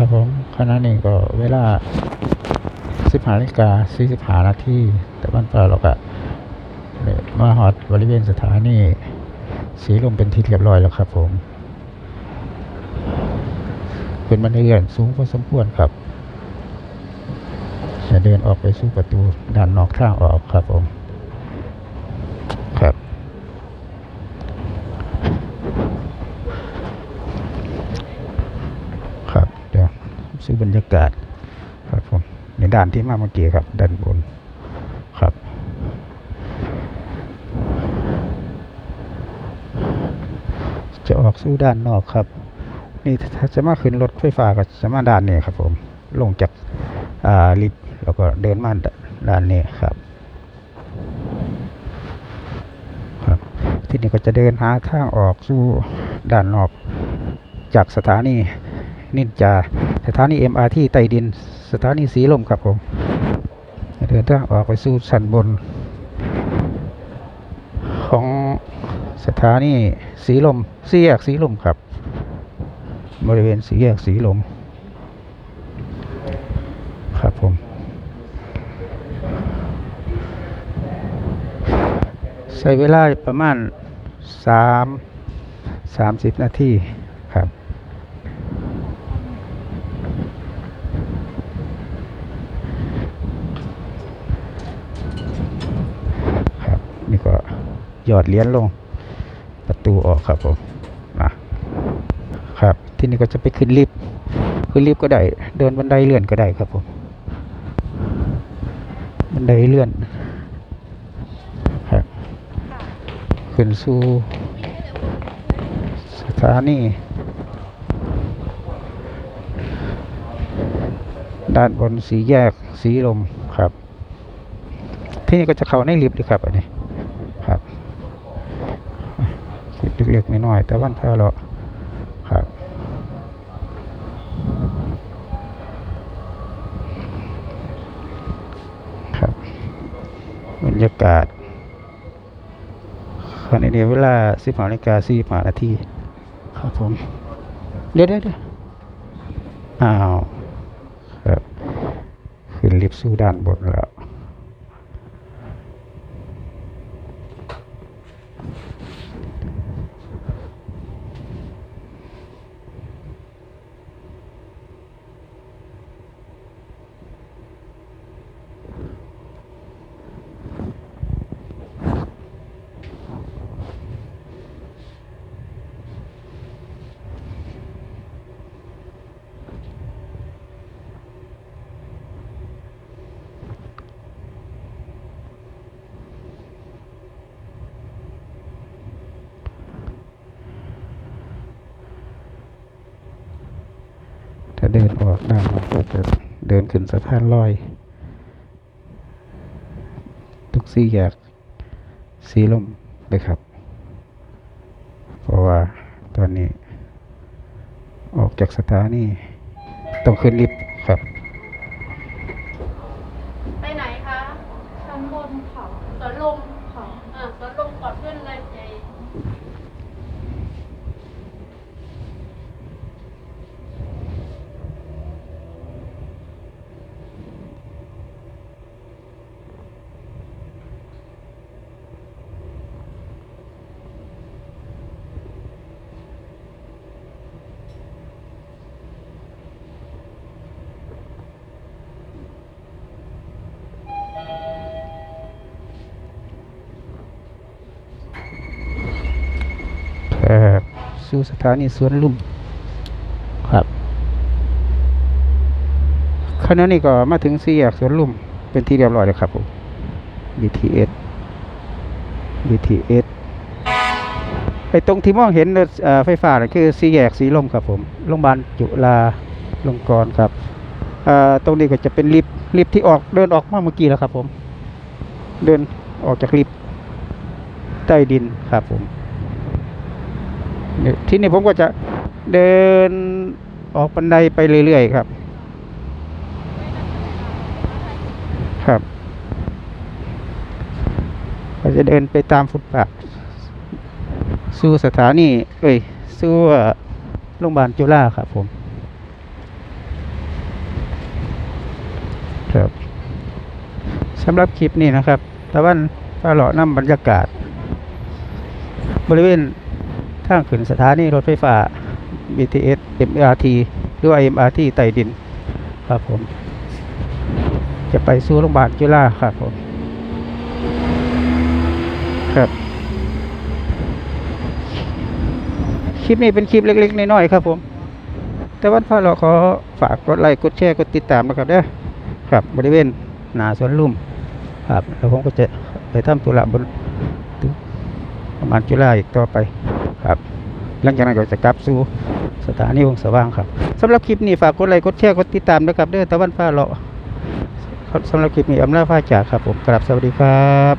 ครับผมขณะนี้ก็เวลาสิบห้านาฬิกาสี่สิบห้านาทีแต่บ้านป่าเราก็มาฮอดบริเวณสถานีสีลมเป็นที่เรียบร้อยแล้วครับผม เป็นบันไดเลื่อนสูงพอสมควรครับจะเดินออกไปสู่ประตูด้านนอกทางออกครับผม ครับ ครับ เดี๋ยว ซื้อบรรยากาศครับผมในด้านที่มาเมื่อกี้ครับ ด้านบนครับจะออกสู่ด้านนอกครับ นี่ถ้าจะมาขึ้นรถไฟฟ้าก็จะมาด้านนี้ครับผมลงจากอาลิฟต์แล้วก็เดินมาด้านนี้ครับครับ ที่นี่ก็จะเดินหาทางออกสู่ด้านนอกจากสถานี นินจา สถานี MRT ใต้ดิน สถานีสีลมครับผม เดินทางออกไปสู่ชั้นบน ของสถานีสีลมสี่แยกสีลมครับ บริเวณสีแยกสีลม ครับผมใช้เวลาประมาณสามสามสิบนาทีครับ นี่ก็ หยอดเหรียญลง ประตูออกครับผมนะครับ ที่นี่ก็จะไปขึ้นลิฟต์ขึ้นลิฟต์ก็ได้ เดินบันไดเลื่อนก็ได้ครับผมบันไดเลื่อนครับขึ้นสู่สถานีด้านบนสีแยกสีลมครับ ที่นี่ก็จะเข้าในลิฟต์เลยครับอันนี้ครับลิฟต์ เล็กๆน้อยๆแต่วันเท่าเราครับครับบรรยากาศขณะนี้เวลาสิบห้านาฬิกาสี่ห้านาทีครับผมเดี๋ยวเดี๋ยวเดี๋ยวอ้าวครับขึ้นลิฟต์สู่ด้านบนแล้ว ถ้า เดินออกด้านนอกก็จะเดินขึ้นสะพานลอย ทุกสี่แยกสีลมเลยครับ เพราะว่าตอนนี้ ออกจากสถานีต้องขึ้นลิฟต์ครับ ไปไหนคะชั้นบนค่ะสวนลมค่ะอ่าสวนลมก่อนขึ้นเลยเจ ครับ สู่สถานีสวนลุมครับขณะนี้ก็มาถึงสี่แยกสวนลุมเป็นที่เรียบร้อยแล้วครับผม BTS BTS ไอ้ตรงที่มองเห็นรถเอ่อไฟฟ้าน่ะคือสี่แยกสีลมครับผมโรงพยาบาลจุฬาลงกรณ์ครับเอ่อตรงนี้ก็จะเป็นลิฟต์ลิฟต์ที่ออกเดินออกมาเมื่อกี้แล้วครับผม เดินออกจากลิฟต์ใต้ดินครับผมเนี่ย ที่นี่ผมก็จะเดินออกบันไดไปเรื่อยๆครับ ครับ ก็จะเดินไปตามฟุตบาทสู่สถานีเอ้ยสู่โรงพยาบาลจุฬาครับผม ครับสำหรับคลิปนี้นะครับตะวันฟ้าหลอดน้ำบรรยากาศ บริเวณ ทางขึ้นสถานีรถไฟฟ้า BTS MRT หรือว่า MRT ใต้ดิน ครับผม จะไปสู่โรงพยาบาลจุฬาครับผม ครับ คลิปนี้เป็นคลิปเล็ก ๆ น้อยๆครับผม แต่วันพาเราขอฝากกดไลค์กดแชร์กดติดตามนะครับเด้อครับบริเวณหนาสวนลุ่ม ครับ แล้วผมก็จะไปทำธุระบนประมาณจุฬาอีกต่อไป ครับหลังจากนั้นก็จะกลับสู่สถานีวงสว่างครับสำหรับคลิปนี้ฝากกดไลค์กดแชร์กดติดตามนะครับเด้อตะวันฟ้าเลาะสำหรับคลิปนี้อำนาฟ้าจากครับผมกราบสวัสดีครับ